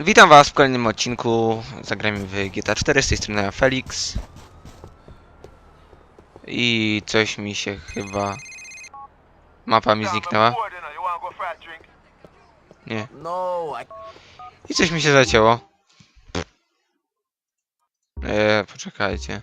Witam was w kolejnym odcinku. Zagramy w GTA 4 z tej strony Felix. I coś mi się chyba... Mapa mi zniknęła. Nie. No, I I coś mi się zacięło. Eee, poczekajcie.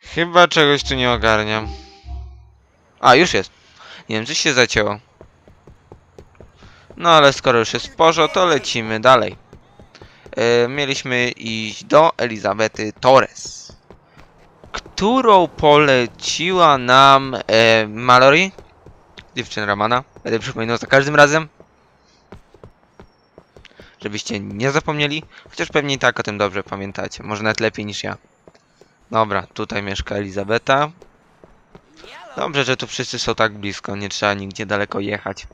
Chyba czegoś tu nie ogarniam. A, już jest. Nie wiem, coś się zacięło. No ale skoro już jest w porządku, to lecimy dalej. E, mieliśmy iść do Elizabety Torres. Którą poleciła nam e, Mallory? Dziewczyna Ramana. Będę przypominał za każdym razem. Żebyście nie zapomnieli. Chociaż pewnie i tak o tym dobrze pamiętacie. Może nawet lepiej niż ja. Dobra, tutaj mieszka Elizabeta. Dobrze, że tu wszyscy są tak blisko, nie trzeba nigdzie daleko jechać.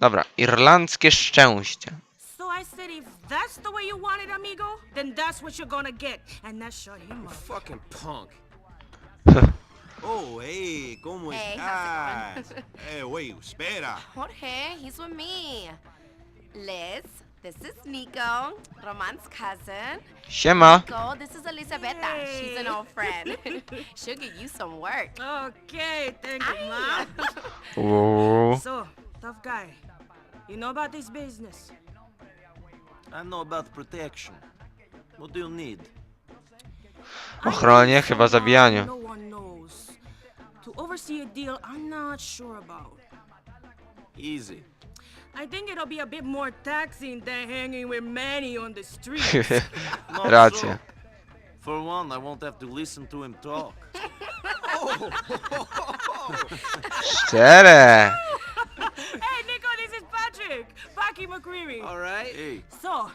Dobra, irlandzkie szczęście. So I said, if that's the way you want it, amigo, then that's what you're gonna get. And that shut him up. fucking punk. Oh, hey, ¿cómo Hey, estás? how's it Eh, wait, espera. Jorge, he's with me. Liz, this is Nico, Roman's cousin. Siema! Nico, this is Elizabeta. She's an old friend. She'll get you some work. Okay, thank you, ma. Uuu. So, tough guy, you know about this business? I know about protection. What do you need? Ochronie, chyba zabijaniu. No one knows. To oversee a deal I'm not sure about. Easy. I think it'll be a bit more taxing than hanging with Manny on the street. Not Racja. so. For one, I won't have to listen to him talk. Szczere! hey, Nico, this is Patrick. Paki McCreary. All right. Hey, So,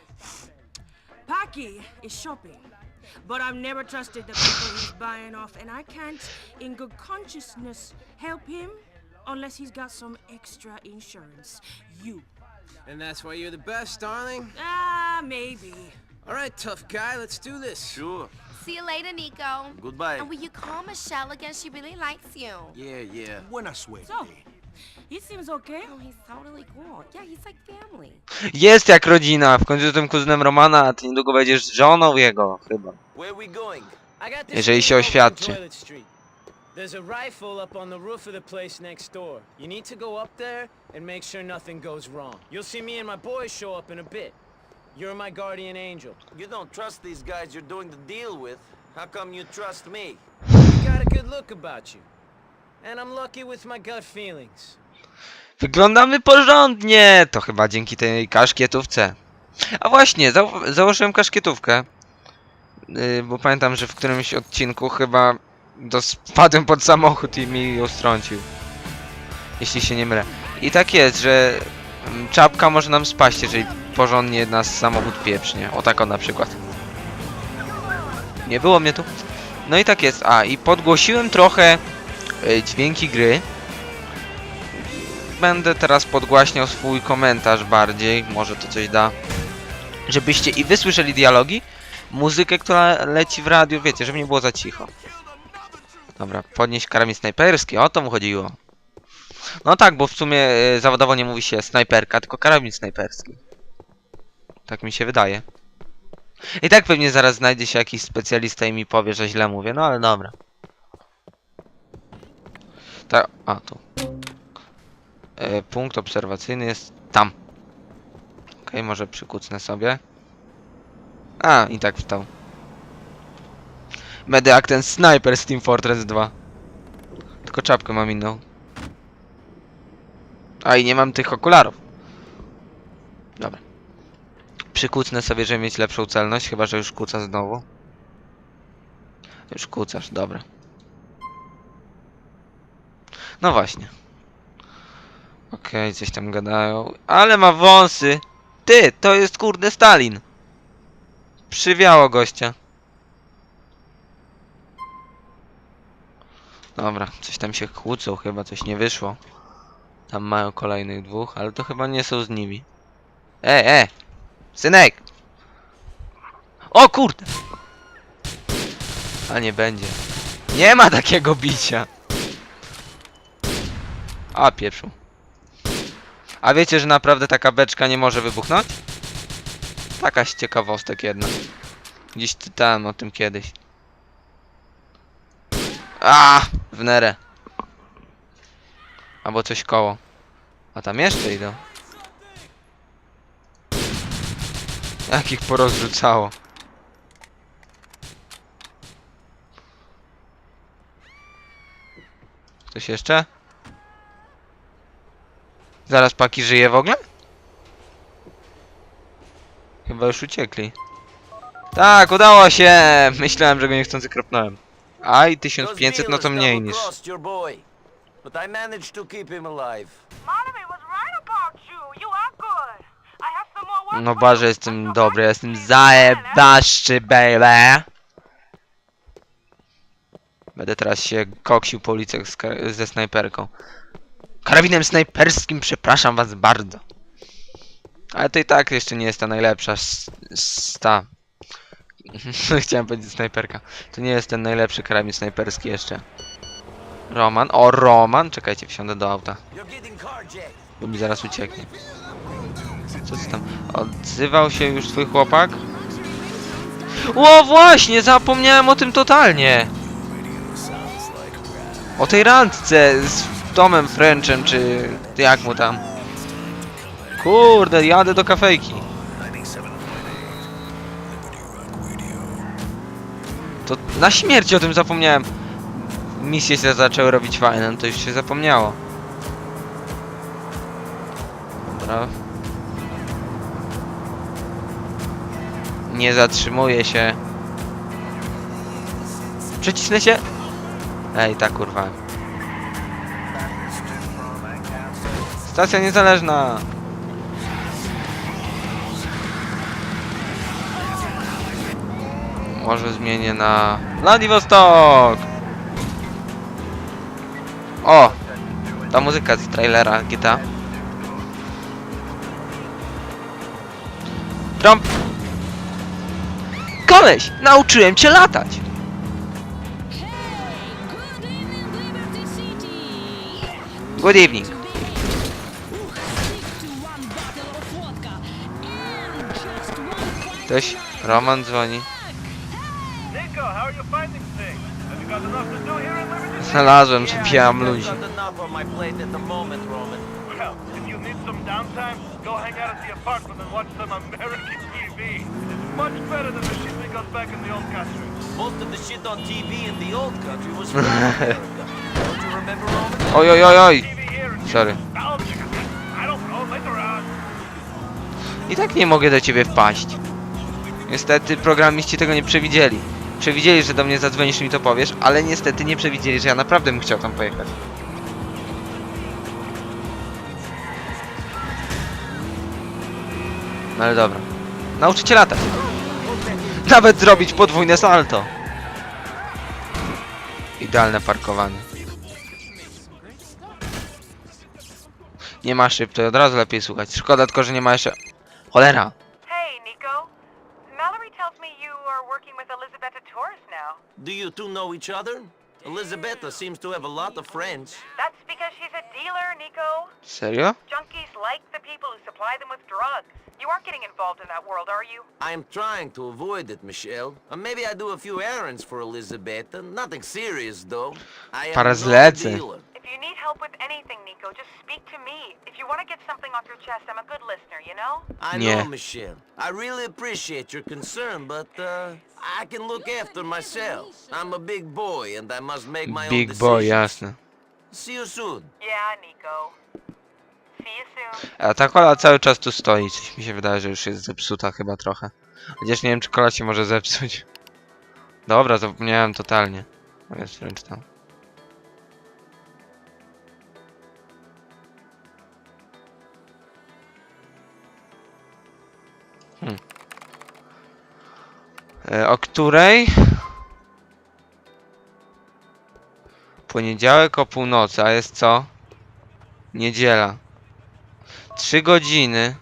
Paki is shopping, but I've never trusted the people he's buying off, and I can't, in good consciousness, help him unless he's got some extra insurance. You. And that's why you're the best, darling? Ah, maybe. All right, tough guy, let's do this. sure. See you later, Nico. Goodbye. And will you call Michelle again? She really likes you. Yeah, yeah. Buena suerte. So, he seems okay. Oh, he's totally cool. Yeah, he's like family. Jest jak rodzina! W końcu jestem kuzynem Romana, a ty niedługo będziesz żoną jego, chyba. Where we going? I got this Jeżeli się oświadczy. There's a rifle up on the roof of the place next door. You need to go up there and make sure nothing goes wrong. You'll see me and my boys show up in a bit. You're my guardian angel. You don't trust these guys you're doing the deal with. How come you trust me? You got a good look about you. And I'm lucky with my gut feelings. Wyglądamy porządnie! To chyba dzięki tej kaszkietówce. A właśnie, zau założyłem kaszkietówkę. Yy, bo pamiętam, że w którymś odcinku chyba do spadłem pod samochód i mi ją strącił. Jeśli się nie mylę. I tak jest, że mm, czapka może nam spaść, jeżeli porządnie nas samochód pieprznie. O tak o na przykład. Nie było mnie tu. No i tak jest. A, i podgłosiłem trochę y, dźwięki gry będę teraz podgłaśniał swój komentarz bardziej, może to coś da. Żebyście i wysłyszeli dialogi, muzykę, która leci w radiu, wiecie, żeby nie było za cicho. Dobra, podnieść karabin snajperski, o to mu chodziło. No tak, bo w sumie e, zawodowo nie mówi się snajperka, tylko karabin snajperski. Tak mi się wydaje. I tak pewnie zaraz znajdzie się jakiś specjalista i mi powie, że źle mówię, no ale dobra. Tak, a tu. E, punkt obserwacyjny jest tam. Okej, może przykucnę sobie. A, i tak wstał. Będę jak ten sniper z Team Fortress 2. Tylko czapkę mam inną. A i nie mam tych okularów. Dobra. Przykucnę sobie, żeby mieć lepszą celność, chyba że już kuca znowu. Już kucasz, dobra. No właśnie. Okej, coś tam gadają. Ale ma wąsy! Ty, to jest kurde Stalin! Przywiało gościa. Dobra, coś tam się kłócą, chyba coś nie wyszło. Tam mają kolejnych dwóch, ale to chyba nie są z nimi. E, e! Synek! O kurde! A nie będzie. Nie ma takiego bicia! A, pieprzu. A wiecie, że naprawdę taka beczka nie może wybuchnąć? Taka z ciekawostek jedna. Gdzieś czytałem o tym kiedyś. A, w nerę. Albo coś koło. A tam jeszcze idą. Jak ich porozrzucało. Ktoś jeszcze? Zaraz Paki żyje w ogóle? Chyba już uciekli. Tak, udało się! Myślałem, że go niechcący kropnąłem. A i 1500 no to mniej niż. But I managed to keep him alive. Was right about you. You are good. I have some more work No you. jestem dobry, jestem zajebaszczy, baby! Będę teraz się koksił po ulicach z ze snajperką. Karabinem snajperskim, przepraszam was bardzo. Ale to i tak jeszcze nie jest ta najlepsza s- s- ta. Chciałem powiedzieć snajperka. To nie jest ten najlepszy karabin snajperski jeszcze. Roman, o Roman, czekajcie, wsiądę do auta. Bo mi zaraz ucieknie. Co ty tam? Odzywał się już twój chłopak? O właśnie, zapomniałem o tym totalnie. O tej randce z Tomem Frenchem, czy jak mu tam. Kurde, jadę do kafejki. To na śmierć o tym zapomniałem. Misje się zaczęły robić fajne, no to już się zapomniało. Dobra. Nie zatrzymuję się. Przycisnę się. Ej, tak kurwa. Stacja niezależna. Może zmienię na Vladivostok. O! Ta muzyka z trailera GTA. Trump! Koleś! Nauczyłem cię latać! Good evening, Ktoś? Roman dzwoni. Znalazłem, I've ludzi. got enough on my plate at the moment, Roman. Well, if you need some downtime, go hang out at the apartment and watch some American TV. It's much better than the shit we got back in the old country. Most of the shit on TV in the old country was from America. Don't you remember, Roman? Oj, oj, oj, oj! Sorry. I tak nie mogę do ciebie wpaść. Niestety programiści tego nie przewidzieli. Przewidzieli, że do mnie zadzwonisz i mi to powiesz, ale niestety nie przewidzieli, że ja naprawdę bym chciał tam pojechać. No ale dobra. Nauczyć się latać. Nawet zrobić podwójne salto. Idealne parkowanie. Nie ma szyb, to od razu lepiej słuchać. Szkoda tylko, że nie ma jeszcze... Cholera! Do you two know each other? Elizabetta seems to have a lot of friends. That's because she's a dealer, Nico. Serio? Junkies like the people who supply them with drugs. You aren't getting involved in that world, are you? I'm trying to avoid it, Michelle. Uh, maybe I do a few errands for Elizabetta. Nothing serious, though. I am Parę not a dealer. If you need help with anything, Nico, just speak to me. If you want to get something off your chest, I'm a good listener, you know? I Yeah. know, Michelle. I really appreciate your concern, but uh, I can look after myself. I'm a big boy, and I must make my own Big decisions. boy, jasne. See you soon. Yeah, Nico. See you soon. A ta kola cały czas tu stoi. Coś mi się wydaje, że już jest zepsuta chyba trochę. Chociaż nie wiem, czy kola się może zepsuć. Dobra, zapomniałem totalnie. O, Jest wręcz tam. O której? Poniedziałek o północy, a jest co? Niedziela. Trzy godziny.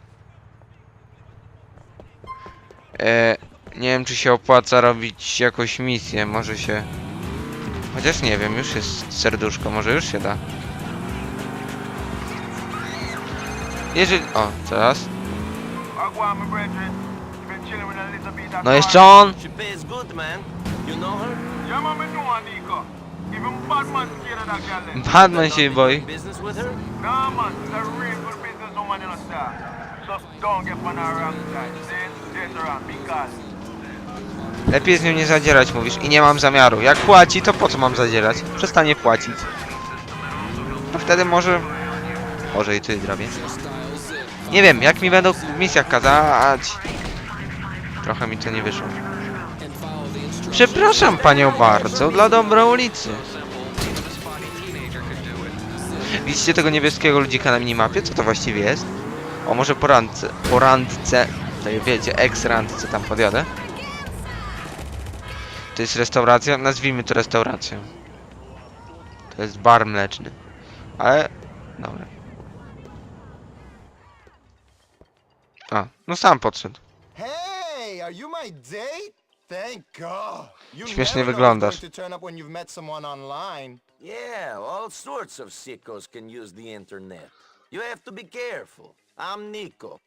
E, nie wiem, czy się opłaca robić jakąś misję. Może się. Chociaż nie wiem, już jest serduszko, może już się da. Jeżeli... O, teraz. No jeszcze on! Batman się boi. Lepiej z nią nie zadzierać, mówisz. I nie mam zamiaru. Jak płaci, to po co mam zadzierać? Przestanie płacić. No wtedy może... Może i ty zrobię. Nie wiem, jak mi będą w misjach kazać. Trochę mi to nie wyszło. Przepraszam panią bardzo, dla dobra ulicy. Widzicie tego niebieskiego ludzika na minimapie? Co to właściwie jest? O, może po randce, po randce, to wiecie, ex-randce tam podjadę. To jest restauracja, nazwijmy to restauracją. To jest bar mleczny. Ale, dobra. A, no sam podszedł. Hey, are you my date? Thank God. You Śmiesznie never know wyglądasz. who's going to turn up when you've met someone online. Yeah, all sorts of sickos can use the internet. You have to be careful. I'm Nico.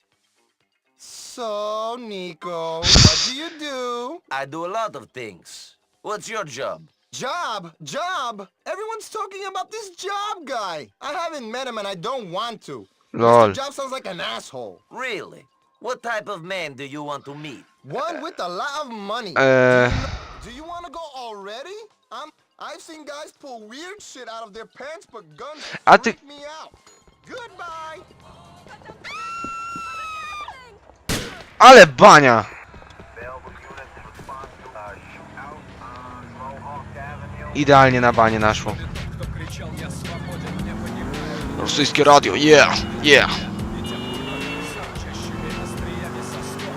So, Nico, what do you do? I do a lot of things. What's your job? Job, job. Everyone's talking about this job guy. I haven't met him and I don't want to. Lol. Mr. Job sounds like an asshole. Really? What type of man do you want to meet? One with a lot of money. Eee, Do you want to go already? I'm. I've seen guys pull weird shit out of their pants, but guns A ty- freak me out. Goodbye. ale bania! Idealnie na banie naszło. Rosyjskie radio, yeah, yeah.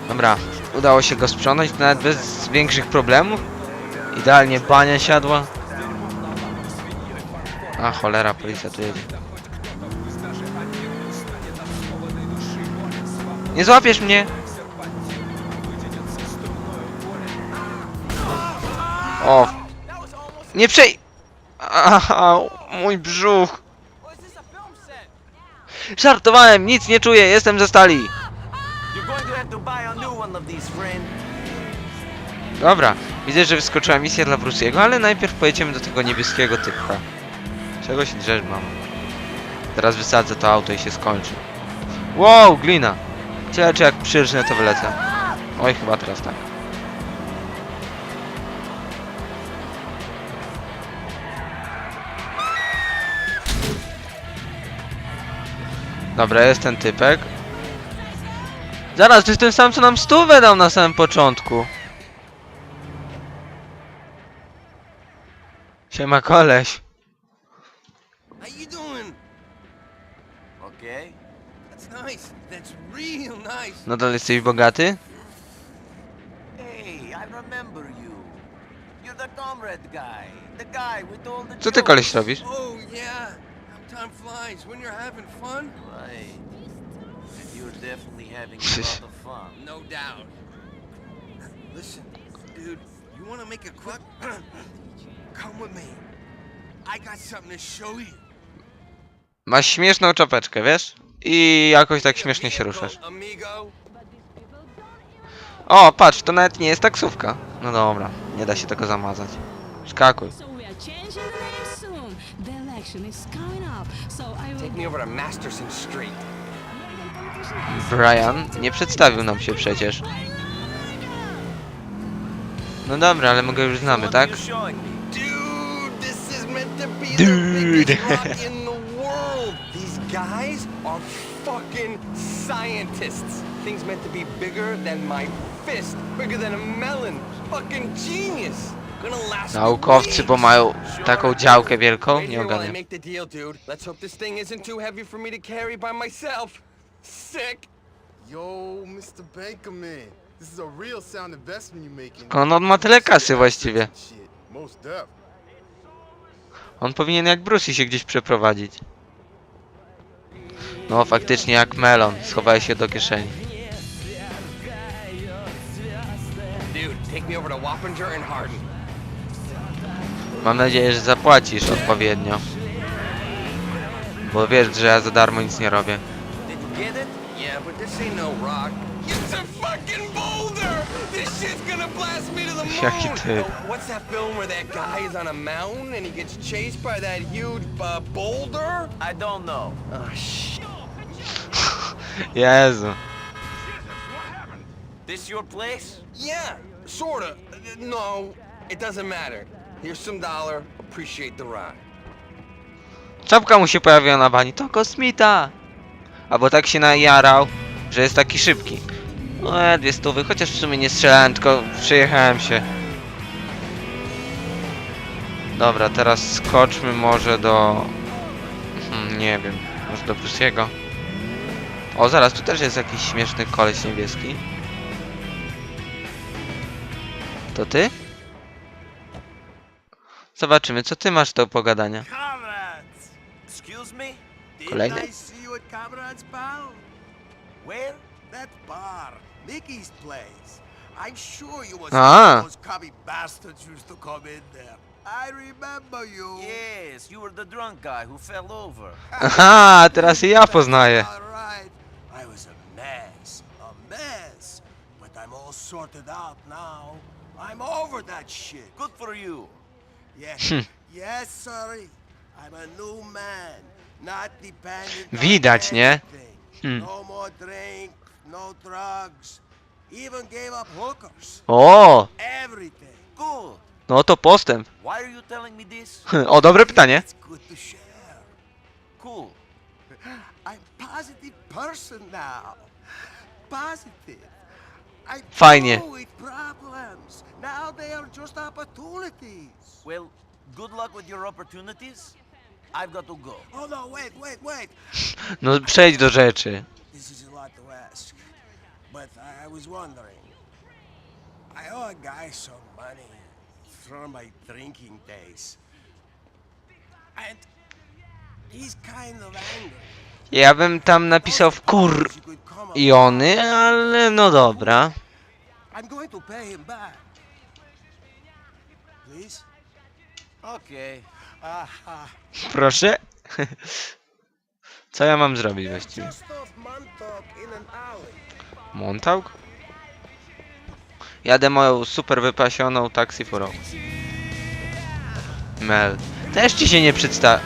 Dobra, udało się go sprzątnąć nawet bez większych problemów. Idealnie bania siadła. A cholera, policja tu jedzie. Nie złapiesz mnie! O! Nie przej... Aha, mój brzuch! Żartowałem, nic nie czuję, jestem ze stali! Dobra, widzę, że wyskoczyła misja dla Brusiego, ale najpierw pojedziemy do tego niebieskiego typka. Czego się drzesz, mamo? Teraz wysadzę to auto i się skończy. Wow, glina! Ciekawe, czy jak przyrżnę, to wylecę. Oj, chyba teraz tak. Dobra, jest ten typek. Zaraz, to jest ten sam, co nam stówę dał na samym początku. Siema koleś. How you doing? Okay. That's nice. That's real nice. Nadal jesteś bogaty? Hey, I remember you. You're the comrade guy. The guy with all the Co ty koleś robisz? Oh yeah. How time flies when you're having fun. Right. You're definitely having a lot of fun. No doubt. Listen, dude. You want to make a quick? Come with me. I got something to show you. Masz śmieszną czapeczkę, wiesz? I jakoś tak śmiesznie się ruszasz. O, patrz, to nawet nie jest taksówka. No dobra, nie da się tego zamazać. Skakuj. Take me over to Masterson Street. Brian nie przedstawił nam się przecież. No dobra, ale my go już znamy, tak? Dude, this is meant to be Dude. the biggest rock in the world. These guys are fucking scientists. Things meant to be bigger than my fist, bigger than a melon. Fucking genius. Gonna last me Naukowcy, bo mają taką działkę wielką? Nie ogarniam. Sick. Yo, Mr. Bankerman. This is a real sound investment you making. On, on ma tyle kasy właściwie. Shit, most def. On powinien jak Bruce się gdzieś przeprowadzić. No faktycznie jak melon, schowałeś się do kieszeni. Dude, take me over to Wappinger and Hardin. Mam nadzieję, że zapłacisz odpowiednio. Bo wiesz, że ja za darmo nic nie robię. Did you Get it? Yeah, but this ain't no rock. It's a fucking boulder! This shit's gonna blast me to the moon! Jaki typ. Oh, what's that film where that guy is on a mountain and he gets chased by that huge uh, boulder? I don't know. Oh, shit. Jezu. This your place? Yeah, sorta. No, it doesn't matter. Here's some dollar. Appreciate the ride. Czapka mu się pojawiła na bani. To kosmita! Albo tak się najarał, że jest taki szybki. No, e, dwie stówy, chociaż w sumie nie strzelałem, tylko przejechałem się. Dobra, teraz skoczmy może do... Hmm, nie wiem, może do Prusiego. O, zaraz, tu też jest jakiś śmieszny koleś niebieski. To ty? Zobaczymy, co ty masz do pogadania. Kolejny? Didn't I see you at Comrade's, pal? Where? That bar, Mickey's place. I'm sure you was Ah. those cubby bastards used to come in there. I remember you. Yes, you were the drunk guy who fell over. Aha, teraz i ja poznaję. All right. I was a mess, a mess. But I'm all sorted out now. I'm over that shit. Good for you. Yes, yes, sorry. I'm a new man. Widać, nie? anything. Hmm. No no drugs. Even gave up hookers. O, no to postęp. O, dobre pytanie. Fajnie. through with problems. Now they are just opportunities. Well, good luck with your opportunities. I've got to go. Oh no, wait, wait, wait. No przejdź do rzeczy. This is a lot to ask. But I was wondering. I owe a guy some money from my drinking days. And he's kind of angry. Ja bym tam napisał w kur... Jony, ale no dobra. I'm going to pay him back. Please? Okay. Proszę. Co ja mam zrobić właściwie? Montauk? Jadę moją super wypasioną taksy furą. Mel. Też ci się nie przedsta...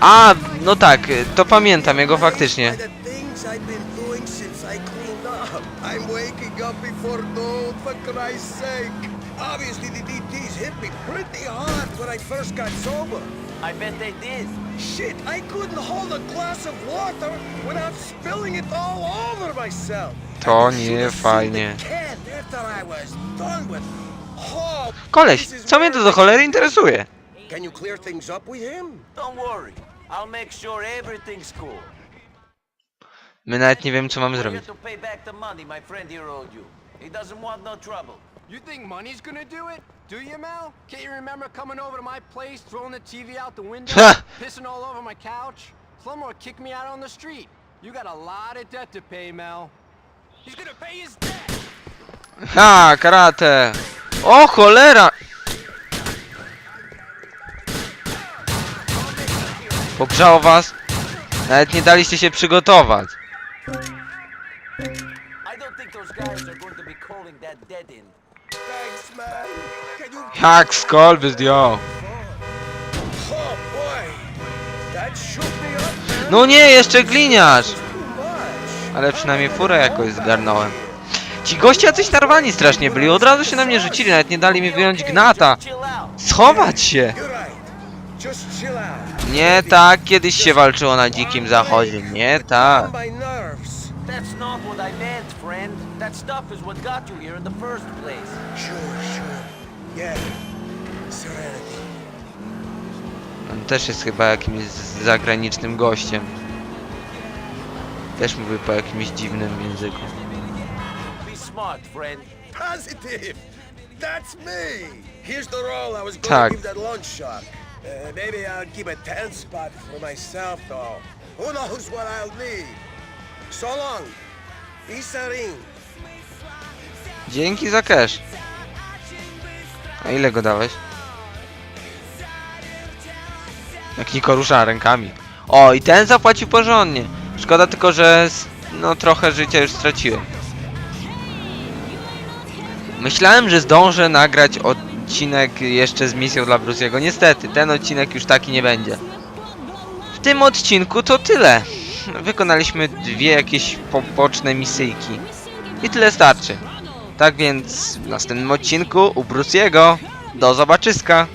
A, no tak, to pamiętam jego faktycznie. I'm waking up before dawn, for Christ's sake. Obviously, the DTs hit me pretty hard when I first got sober. I bet they did. Shit, I couldn't hold a glass of water without spilling it all over myself. To And you should nie fajnie. the cat after I was done with. Koleś, this is co mnie to do cholery interesuje? Can you clear things up with him? Don't worry. I'll make sure everything's cool. My nawet nie wiem co mamy zrobić. to pay back the money my friend here you. He doesn't want no trouble. You think money's gonna do it? Do you, Mel? Can't you remember coming over to my place, throwing the TV out the window, pissing all over my couch? Slumlord kicked me out on the street. You got a lot of debt to pay, Mel. He's gonna pay his debt! Ha, karate! O cholera! Pogrzało was? Nawet nie daliście się przygotować. I don't think those guys are going to be calling that dead. Jak skolby zdjął. No nie, jeszcze gliniarz! Ale przynajmniej furę jakoś zgarnąłem. Ci goście jacyś narwani strasznie byli, od razu się na mnie rzucili, nawet nie dali mi wyjąć gnata. Schować się! Nie tak kiedyś się walczyło na dzikim zachodzie, nie tak. Calm my nerves. That's not what I meant, friend. That stuff is what got you here in the first place. Sure, sure. Yeah. Serenity. On też jest chyba jakimś zagranicznym gościem. Też mówi po jakimś dziwnym języku. Be smart, friend. Positive. That's me. Here's the roll I was going Tak. to give that lunch shop. Uh, maybe I'll keep a ten spot for myself, though. Who knows what I'll need? So long. Isarin. Dzięki za cash. A ile go dałeś? Jak Niko rusza rękami. O, i ten zapłacił porządnie. Szkoda tylko, że no trochę życia już straciłem. Myślałem, że zdążę nagrać odcinek jeszcze z misją dla Brusiego. Niestety, ten odcinek już taki nie będzie. W tym odcinku to tyle. Wykonaliśmy dwie jakieś poboczne misyjki. I tyle starczy. Tak więc w następnym odcinku u Brusiego. Do zobaczyska!